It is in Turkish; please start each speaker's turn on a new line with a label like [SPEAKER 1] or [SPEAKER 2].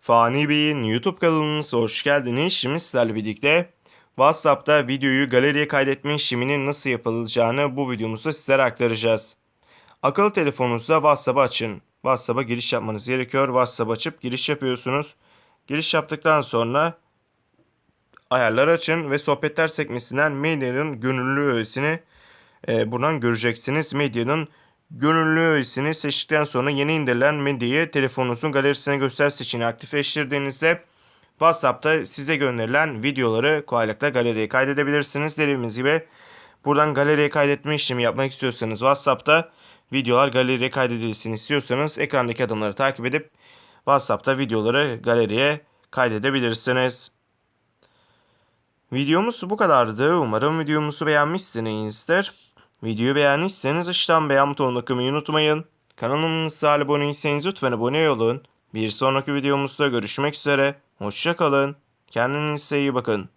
[SPEAKER 1] Fani Bey'in YouTube kanalımıza hoş geldiniz. Şimdi sizlerle birlikte WhatsApp'ta videoyu galeriye kaydetme işleminin nasıl yapılacağını bu videomuzda sizlere aktaracağız. Akıllı telefonunuzda WhatsApp'ı açın. WhatsApp'a giriş yapmanız gerekiyor. WhatsApp açıp giriş yapıyorsunuz. Giriş yaptıktan sonra ayarlar açın ve sohbetler sekmesinden medyanın gönüllü öğesini e, buradan göreceksiniz. Medyanın gönüllü öğesini seçtikten sonra yeni indirilen medyayı telefonunuzun galerisine göster seçeneği aktifleştirdiğinizde WhatsApp'ta size gönderilen videoları kolaylıkla galeriye kaydedebilirsiniz. Dediğimiz gibi buradan galeriye kaydetme işlemi yapmak istiyorsanız WhatsApp'ta videolar galeriye kaydedilsin istiyorsanız ekrandaki adımları takip edip WhatsApp'ta videoları galeriye kaydedebilirsiniz. Videomuz bu kadardı. Umarım videomuzu beğenmişsinizdir. Videoyu beğendiyseniz aşağıdan beğen butonuna kılmayı unutmayın. Kanalımıza abone değilseniz lütfen abone olun. Bir sonraki videomuzda görüşmek üzere. Hoşçakalın. Kendinize iyi bakın.